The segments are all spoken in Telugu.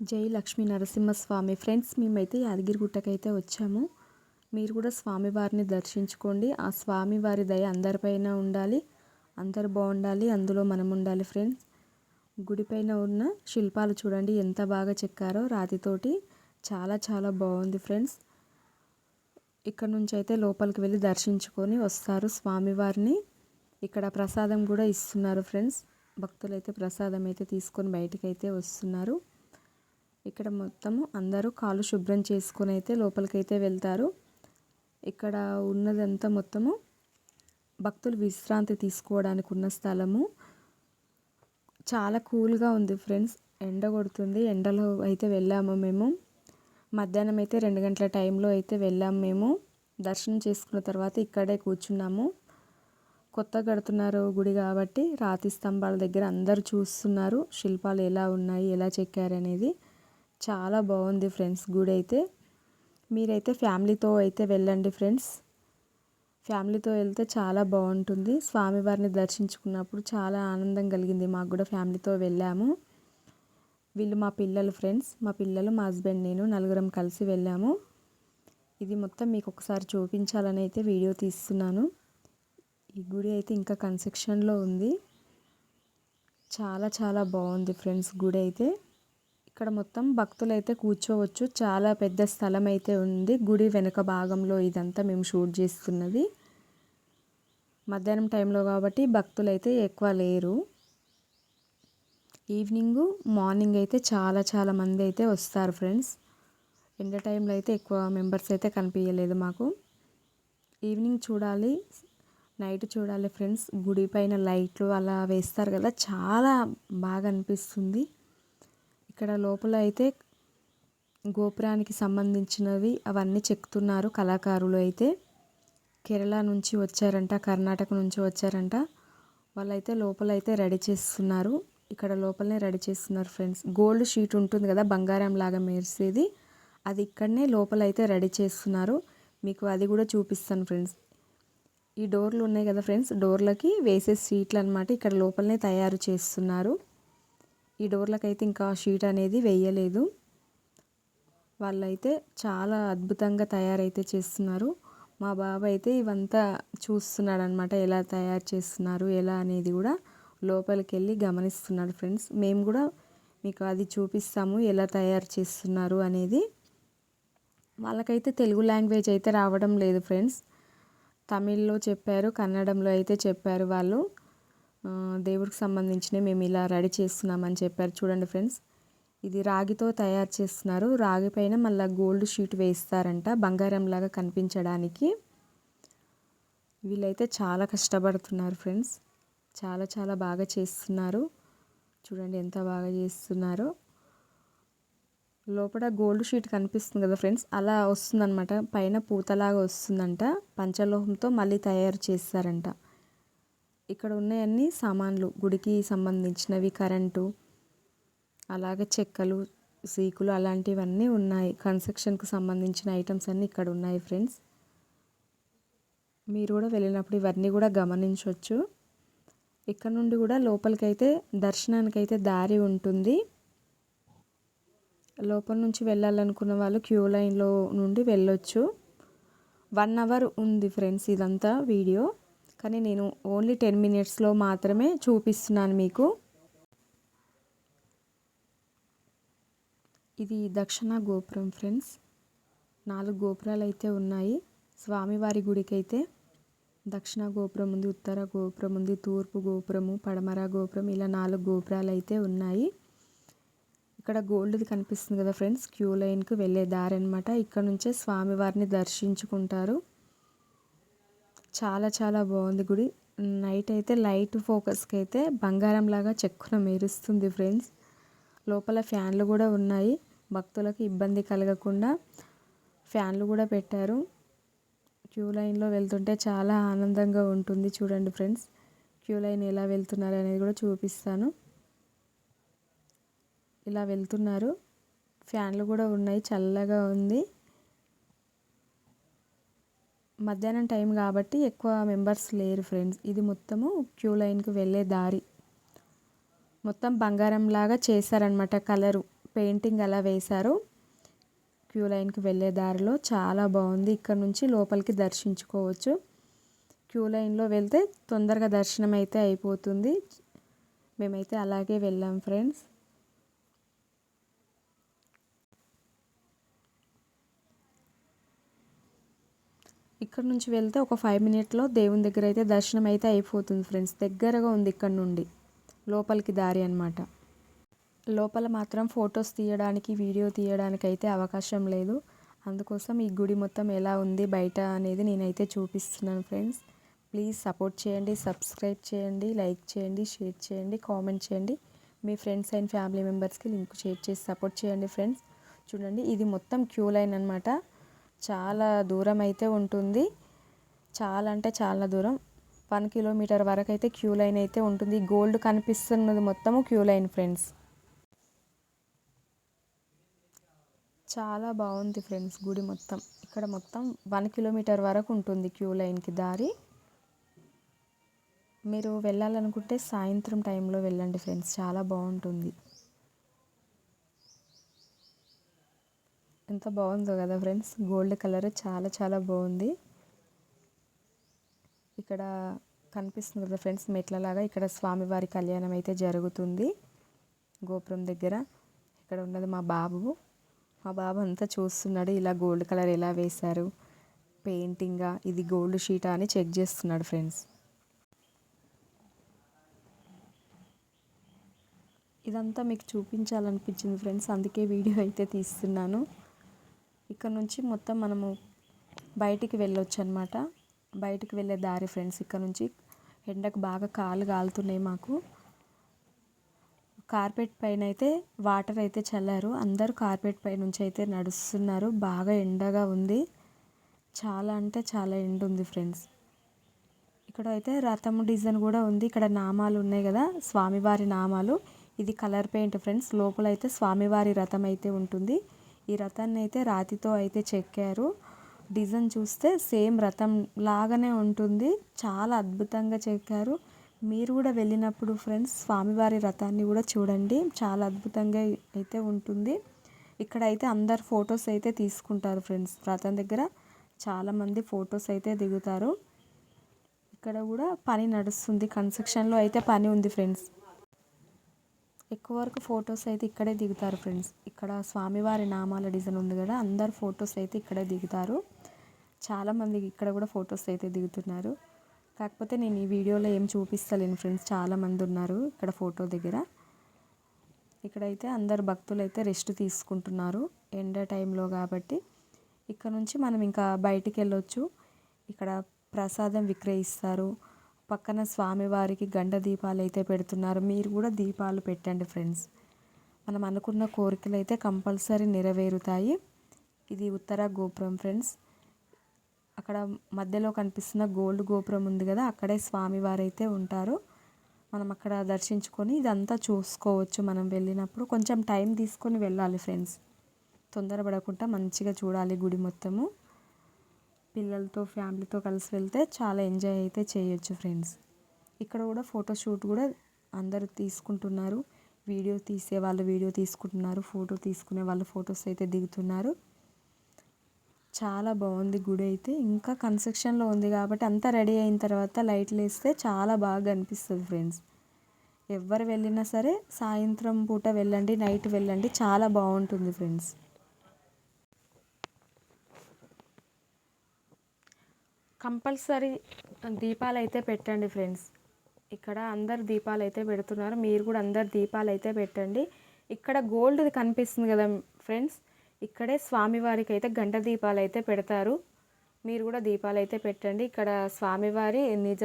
జై లక్ష్మీ నరసింహస్వామి. ఫ్రెండ్స్ మేమైతే యాదగిరిగుట్టకైతే వచ్చాము. మీరు కూడా స్వామివారిని దర్శించుకోండి. ఆ స్వామివారి దయ అందరిపైన ఉండాలి. అందరు బాగుండాలి. అందులో మనం ఉండాలి ఫ్రెండ్స్. గుడిపైన ఉన్న శిల్పాలు చూడండి. ఎంత బాగా చెక్కారో రాతితోటి. చాలా చాలా బాగుంది ఫ్రెండ్స్. ఇక్కడ నుంచి అయితే లోపలికి వెళ్ళి దర్శించుకొని వస్తారు స్వామివారిని. ఇక్కడ ప్రసాదం కూడా ఇస్తున్నారు ఫ్రెండ్స్. భక్తులు అయితే ప్రసాదం అయితే తీసుకొని బయటకైతే వస్తున్నారు. ఇక్కడ మొత్తము అందరూ కాలు శుభ్రం చేసుకుని అయితే లోపలికైతే వెళ్తారు. ఇక్కడ ఉన్నదంతా మొత్తము భక్తులు విశ్రాంతి తీసుకోవడానికి ఉన్న స్థలము. చాలా కూల్గా ఉంది ఫ్రెండ్స్. ఎండ కొడుతుంది. ఎండలో అయితే వెళ్ళాము మేము. మధ్యాహ్నం అయితే రెండు గంటల టైంలో అయితే వెళ్ళాము మేము. దర్శనం చేసుకున్న తర్వాత ఇక్కడే కూర్చున్నాము. కొత్త కడుతున్నారు గుడి కాబట్టి రాతి స్తంభాల దగ్గర అందరు చూస్తున్నారు. శిల్పాలు ఎలా ఉన్నాయి ఎలా చెక్కారనేది చాలా బాగుంది ఫ్రెండ్స్ గుడి అయితే. మీరైతే ఫ్యామిలీతో అయితే వెళ్ళండి ఫ్రెండ్స్. ఫ్యామిలీతో వెళ్తే చాలా బాగుంటుంది. స్వామివారిని దర్శించుకున్నప్పుడు చాలా ఆనందం కలిగింది. మాకు కూడా ఫ్యామిలీతో వెళ్ళాము. వీళ్ళు మా పిల్లలు ఫ్రెండ్స్. మా పిల్లలు మా హస్బెండ్ నేను నలుగురం కలిసి వెళ్ళాము. ఇది మొత్తం మీకు ఒకసారి చూపించాలని అయితే వీడియో తీస్తున్నాను. ఈ గుడి అయితే ఇంకా కన్స్ట్రక్షన్లో ఉంది. చాలా చాలా బాగుంది ఫ్రెండ్స్ గుడి అయితే. ఇక్కడ మొత్తం భక్తులు అయితే కూర్చోవచ్చు. చాలా పెద్ద స్థలం అయితే ఉంది. గుడి వెనుక భాగంలో ఇదంతా మేము షూట్ చేస్తున్నది. మధ్యాహ్నం టైంలో కాబట్టి భక్తులు అయితే ఎక్కువ లేరు. ఈవినింగ్ మార్నింగ్ అయితే చాలా చాలా మంది అయితే వస్తారు ఫ్రెండ్స్. ఎండ టైంలో అయితే ఎక్కువ మెంబర్స్ అయితే కనిపించలేదు మాకు. ఈవినింగ్ చూడాలి నైట్ చూడాలి ఫ్రెండ్స్. గుడి పైన లైట్లు అలా వేస్తారు కదా చాలా బాగా అనిపిస్తుంది. ఇక్కడ లోపల అయితే గోపురానికి సంబంధించినవి అవన్నీ చెక్కుతున్నారు కళాకారులు అయితే. కేరళ నుంచి వచ్చారంట కర్ణాటక నుంచి వచ్చారంట. వాళ్ళైతే లోపల అయితే రెడీ చేస్తున్నారు. ఇక్కడ లోపలనే రెడీ చేస్తున్నారు ఫ్రెండ్స్. గోల్డ్ షీట్ ఉంటుంది కదా బంగారం లాగా మెరిసేది. అది ఇక్కడనే లోపల అయితే రెడీ చేస్తున్నారు. మీకు అది కూడా చూపిస్తాను ఫ్రెండ్స్. ఈ డోర్లు ఉన్నాయి కదా ఫ్రెండ్స్ డోర్లకి వేసే సీట్లు అనమాట ఇక్కడ లోపలనే తయారు చేస్తున్నారు. ఈ డోర్లకు అయితే ఇంకా షీట్ అనేది వేయలేదు. వాళ్ళైతే చాలా అద్భుతంగా తయారైతే చేస్తున్నారు. మా బాబు అయితే ఇవంతా చూస్తున్నాడు అనమాట ఎలా తయారు చేస్తున్నారు ఎలా అనేది కూడా లోపలికి వెళ్ళి గమనిస్తున్నాడు ఫ్రెండ్స్. మేము కూడా మీకు అది చూపిస్తాము ఎలా తయారు చేస్తున్నారు అనేది. వాళ్ళకైతే తెలుగు లాంగ్వేజ్ అయితే రావడం లేదు ఫ్రెండ్స్. తమిళ్ళో చెప్పారు కన్నడంలో అయితే చెప్పారు వాళ్ళు. దేవుడికి సంబంధించినవి మేము ఇలా రెడీ చేస్తున్నామని చెప్పారు. చూడండి ఫ్రెండ్స్ ఇది రాగితో తయారు చేస్తున్నారు. రాగి పైన మళ్ళీ గోల్డ్ షీట్ వేస్తారంట బంగారం లాగా కనిపించడానికి. వీళ్ళైతే చాలా కష్టపడుతున్నారు ఫ్రెండ్స్ చాలా చాలా బాగా చేస్తున్నారు. చూడండి ఎంత బాగా చేస్తున్నారో. లోపల గోల్డ్ షీట్ కనిపిస్తుంది కదా ఫ్రెండ్స్ అలా వస్తుందన్నమాట. పైన పూతలాగా వస్తుందంట పంచలోహంతో మళ్ళీ తయారు చేస్తారంట. ఇక్కడ ఉన్నాయన్నీ సామాన్లు గుడికి సంబంధించినవి కరెంటు అలాగే చెక్కలు సీకులు అలాంటివన్నీ ఉన్నాయి. కన్స్ట్రక్షన్కు సంబంధించిన ఐటమ్స్ అన్నీ ఇక్కడ ఉన్నాయి ఫ్రెండ్స్. మీరు కూడా వెళ్ళినప్పుడు ఇవన్నీ కూడా గమనించవచ్చు. ఇక్కడ నుండి కూడా లోపలికైతే దర్శనానికైతే దారి ఉంటుంది. లోపల నుంచి వెళ్ళాలనుకున్న వాళ్ళు క్యూ లైన్లో నుండి వెళ్ళొచ్చు. వన్ అవర్ ఉంది ఫ్రెండ్స్ ఇదంతా వీడియో. కానీ నేను ఓన్లీ టెన్ మినిట్స్లో మాత్రమే చూపిస్తున్నాను మీకు. ఇది దక్షిణ గోపురం ఫ్రెండ్స్. నాలుగు గోపురాలు అయితే ఉన్నాయి. స్వామివారి గుడికి అయితే దక్షిణ గోపురం ఉంది ఉత్తర గోపురం ఉంది తూర్పు గోపురము పడమర గోపురం ఇలా నాలుగు గోపురాలు అయితే ఉన్నాయి. ఇక్కడ గోల్డ్ది కనిపిస్తుంది కదా ఫ్రెండ్స్ క్యూ లైన్కి వెళ్ళే దారి అనమాట ఇక్కడ నుంచే స్వామివారిని దర్శించుకుంటారు. చాలా చాలా బాగుంది గుడి. నైట్ అయితే లైట్ ఫోకస్కి అయితే బంగారం లాగా చెక్కున మెరుస్తుంది ఫ్రెండ్స్. లోపల ఫ్యాన్లు కూడా ఉన్నాయి. భక్తులకు ఇబ్బంది కలగకుండా ఫ్యాన్లు కూడా పెట్టారు. క్యూ లైన్లో వెళ్తుంటే చాలా ఆనందంగా ఉంటుంది చూడండి ఫ్రెండ్స్. క్యూ లైన్ ఎలా వెళ్తున్నారు అనేది కూడా చూపిస్తాను. ఇలా వెళ్తున్నారు. ఫ్యాన్లు కూడా ఉన్నాయి చల్లగా ఉంది. మధ్యాహ్నం టైం కాబట్టి ఎక్కువ మెంబర్స్ లేరు ఫ్రెండ్స్. ఇది మొత్తము క్యూ లైన్కి వెళ్ళే దారి. మొత్తం బంగారం లాగా చేశారనమాట కలరు. పెయింటింగ్ అలా వేశారు. క్యూ లైన్కి వెళ్ళే దారిలో చాలా బాగుంది. ఇక్కడ నుంచి లోపలికి దర్శించుకోవచ్చు. క్యూ లైన్లో వెళ్తే తొందరగా దర్శనం అయితే అయిపోతుంది. మేమైతే అలాగే వెళ్ళాం ఫ్రెండ్స్. ఇక్కడ నుంచి వెళ్తే ఒక ఫైవ్ మినిట్లో దేవుని దగ్గర అయితే దర్శనం అయితే అయిపోతుంది ఫ్రెండ్స్ దగ్గరగా ఉంది ఇక్కడ నుండి. లోపలికి దారి అనమాట లోపల మాత్రం ఫొటోస్ తీయడానికి వీడియో తీయడానికి అయితే అవకాశం లేదు. అందుకోసం ఈ గుడి మొత్తం ఎలా ఉంది బయట అనేది నేనైతే చూపిస్తున్నాను ఫ్రెండ్స్ ప్లీజ్ సపోర్ట్ చేయండి సబ్స్క్రైబ్ చేయండి లైక్ చేయండి షేర్ చేయండి కామెంట్ చేయండి. మీ ఫ్రెండ్స్ అండ్ ఫ్యామిలీ మెంబర్స్కి లింక్ షేర్ చేసి సపోర్ట్ చేయండి ఫ్రెండ్స్ చూడండి ఇది మొత్తం క్యూ లైన్ అనమాట చాలా దూరం అయితే ఉంటుంది. చాలా అంటే చాలా దూరం. వన్ కిలోమీటర్ వరకు అయితే క్యూ లైన్ అయితే ఉంటుంది. గోల్డ్ కనిపిస్తున్నది మొత్తము క్యూ లైన్ ఫ్రెండ్స్. చాలా బాగుంది ఫ్రెండ్స్ గుడి మొత్తం. ఇక్కడ మొత్తం వన్ కిలోమీటర్ వరకు ఉంటుంది క్యూ లైన్కి దారి. మీరు వెళ్ళాలనుకుంటే సాయంత్రం టైంలో వెళ్ళండి ఫ్రెండ్స్. చాలా బాగుంటుంది. ఎంత బాగుందో కదా ఫ్రెండ్స్. గోల్డ్ కలర్ చాలా చాలా బాగుంది. ఇక్కడ కనిపిస్తుంది కదా ఫ్రెండ్స్ మెట్లలాగా ఇక్కడ స్వామివారి కళ్యాణం అయితే జరుగుతుంది. గోపురం దగ్గర ఇక్కడ ఉన్నది మా బాబు. మా బాబు అంతా చూస్తున్నాడు ఇలా గోల్డ్ కలర్ ఎలా వేశారు పెయింటింగా ఇది గోల్డ్ షీటా అని చెక్ చేస్తున్నాడు ఫ్రెండ్స్. ఇదంతా మీకు చూపించాలనిపించింది ఫ్రెండ్స్ అందుకే వీడియో అయితే తీస్తున్నాను. ఇక్కడ నుంచి మొత్తం మనము బయటికి వెళ్ళొచ్చు అనమాట బయటికి వెళ్ళే దారి ఫ్రెండ్స్ ఇక్కడ నుంచి ఎండకు బాగా కాలు కాలుతున్నాయి మాకు. కార్పెట్ పైన అయితే వాటర్ అయితే చల్లారు. అందరూ కార్పెట్ పై నుంచి అయితే నడుస్తున్నారు. బాగా ఎండగా ఉంది. చాలా అంటే చాలా ఎండ ఉంది ఫ్రెండ్స్. ఇక్కడ అయితే రథం డిజైన్ కూడా ఉంది. ఇక్కడ నామాలు ఉన్నాయి కదా స్వామివారి నామాలు. ఇది కలర్ పెయింట్ ఫ్రెండ్స్. లోపల అయితే స్వామివారి రథం అయితే ఉంటుంది. ఈ రథాన్ని అయితే రాతితో అయితే చెక్కారు. డిజైన్ చూస్తే సేమ్ రథం లాగానే ఉంటుంది. చాలా అద్భుతంగా చెక్కారు. మీరు కూడా వెళ్ళినప్పుడు ఫ్రెండ్స్ స్వామివారి రథాన్ని కూడా చూడండి. చాలా అద్భుతంగా అయితే ఉంటుంది. ఇక్కడ అయితే అందరు ఫొటోస్ అయితే తీసుకుంటారు ఫ్రెండ్స్ రథం దగ్గర. చాలామంది ఫొటోస్ అయితే దిగుతారు. ఇక్కడ కూడా పని నడుస్తుంది. కన్స్ట్రక్షన్లో అయితే పని ఉంది ఫ్రెండ్స్. ఎక్కువ వరకు ఫొటోస్ అయితే ఇక్కడే దిగుతారు ఫ్రెండ్స్. ఇక్కడ స్వామివారి నామాల డిజైన్ ఉంది కదా అందరు ఫొటోస్ అయితే ఇక్కడే దిగుతారు. చాలామంది ఇక్కడ కూడా ఫొటోస్ అయితే దిగుతున్నారు. కాకపోతే నేను ఈ వీడియోలో ఏం చూపిస్తలేను ఫ్రెండ్స్. చాలామంది ఉన్నారు ఇక్కడ ఫోటో దగ్గర. ఇక్కడైతే అందరు భక్తులు అయితే రెస్ట్ తీసుకుంటున్నారు ఎండ టైంలో కాబట్టి. ఇక్కడ నుంచి మనం ఇంకా బయటికి వెళ్ళొచ్చు. ఇక్కడ ప్రసాదం విక్రయిస్తారు. పక్కన స్వామివారికి గండ దీపాలు అయితే పెడుతున్నారు. మీరు కూడా దీపాలు పెట్టండి ఫ్రెండ్స్. మనం అనుకున్న కోరికలు అయితే కంపల్సరీ నెరవేరుతాయి. ఇది ఉత్తర గోపురం ఫ్రెండ్స్. అక్కడ మధ్యలో కనిపిస్తున్న గోల్డ్ గోపురం ఉంది కదా అక్కడే స్వామివారు అయితే ఉంటారు. మనం అక్కడ దర్శించుకొని ఇదంతా చూసుకోవచ్చు మనం వెళ్ళినప్పుడు. కొంచెం టైం తీసుకొని వెళ్ళాలి ఫ్రెండ్స్. తొందరపడకుండా మంచిగా చూడాలి గుడి మొత్తము. పిల్లలతో ఫ్యామిలీతో కలిసి వెళ్తే చాలా ఎంజాయ్ అయితే చేయొచ్చు ఫ్రెండ్స్. ఇక్కడ కూడా ఫోటోషూట్ కూడా అందరూ తీసుకుంటున్నారు. వీడియో తీసే వాళ్ళు వీడియో తీసుకుంటున్నారు. ఫోటో తీసుకునే వాళ్ళు ఫొటోస్ అయితే దిగుతున్నారు. చాలా బాగుంది గుడి అయితే. ఇంకా కన్స్ట్రక్షన్లో ఉంది కాబట్టి అంతా రెడీ అయిన తర్వాత లైట్లు వేస్తే చాలా బాగా అనిపిస్తుంది ఫ్రెండ్స్. ఎవరు వెళ్ళినా సరే సాయంత్రం పూట వెళ్ళండి నైట్ వెళ్ళండి చాలా బాగుంటుంది ఫ్రెండ్స్. కంపల్సరీ దీపాలు అయితే పెట్టండి ఫ్రెండ్స్. ఇక్కడ అందరు దీపాలు అయితే పెడుతున్నారు. మీరు కూడా అందరు దీపాలు అయితే పెట్టండి. ఇక్కడ గోల్డ్ కనిపిస్తుంది కదా ఫ్రెండ్స్. ఇక్కడే స్వామివారికి అయితే గంట దీపాలు అయితే పెడతారు. మీరు కూడా దీపాలు అయితే పెట్టండి. ఇక్కడ స్వామివారి నిజ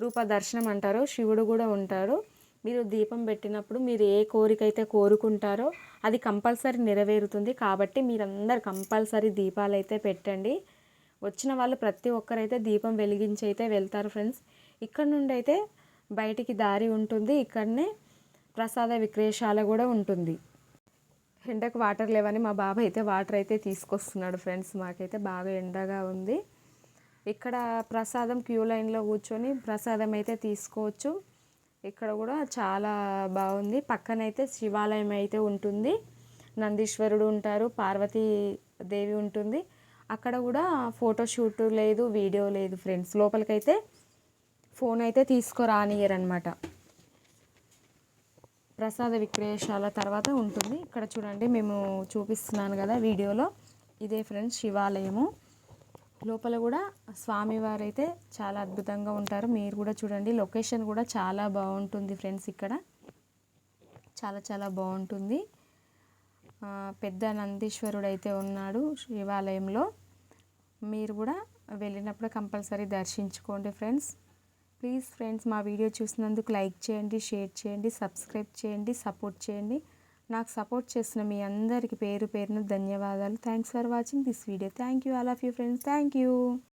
రూప దర్శనం అంటారు. శివుడు కూడా ఉంటారు. మీరు దీపం పెట్టినప్పుడు మీరు ఏ కోరిక అయితే కోరుకుంటారో అది కంపల్సరీ నెరవేరుతుంది. కాబట్టి మీరందరు కంపల్సరీ దీపాలు అయితే పెట్టండి. వచ్చిన వాళ్ళు ప్రతి ఒక్కరైతే దీపం వెలిగించి అయితే వెళ్తారు ఫ్రెండ్స్. ఇక్కడ నుండి అయితే బయటికి దారి ఉంటుంది. ఇక్కడనే ప్రసాద విక్రయశాల కూడా ఉంటుంది. ఎండకు వాటర్ లేవని మా బాబాయ్ అయితే వాటర్ అయితే తీసుకొస్తున్నాడు ఫ్రెండ్స్. మాకైతే బాగా ఎండగా ఉంది. ఇక్కడ ప్రసాదం క్యూ లైన్లో కూర్చొని ప్రసాదం అయితే తీసుకోవచ్చు. ఇక్కడ కూడా చాలా బాగుంది. పక్కనైతే శివాలయం అయితే ఉంటుంది. నందీశ్వరుడు ఉంటారు. పార్వతీ దేవి ఉంటుంది. అక్కడ కూడా ఫోటోషూట్ లేదు వీడియో లేదు ఫ్రెండ్స్. లోపలికైతే ఫోన్ అయితే తీసుకురానియరనమాట ప్రసాద విక్రయశాల తర్వాత ఉంటుంది. ఇక్కడ చూడండి మేము చూపిస్తున్నాను కదా వీడియోలో. ఇదే ఫ్రెండ్స్ శివాలయము. లోపల కూడా స్వామివారు అయితే చాలా అద్భుతంగా ఉంటారు. మీరు కూడా చూడండి లొకేషన్ కూడా చాలా బాగుంటుంది ఫ్రెండ్స్ ఇక్కడ. చాలా చాలా బాగుంటుంది. పెద్ద నందీశ్వరుడు అయితే ఉన్నాడు శివాలయంలో. మీరు కూడా వెళ్ళినప్పుడు కంపల్సరీ దర్శించుకోండి ఫ్రెండ్స్. ప్లీజ్ ఫ్రెండ్స్ మా వీడియో చూసినందుకు లైక్ చేయండి షేర్ చేయండి సబ్స్క్రైబ్ చేయండి సపోర్ట్ చేయండి. నాకు సపోర్ట్ చేసిన మీ అందరికి పేరు పేరున ధన్యవాదాలు. Thanks for watching this video thank you all of you friends thank you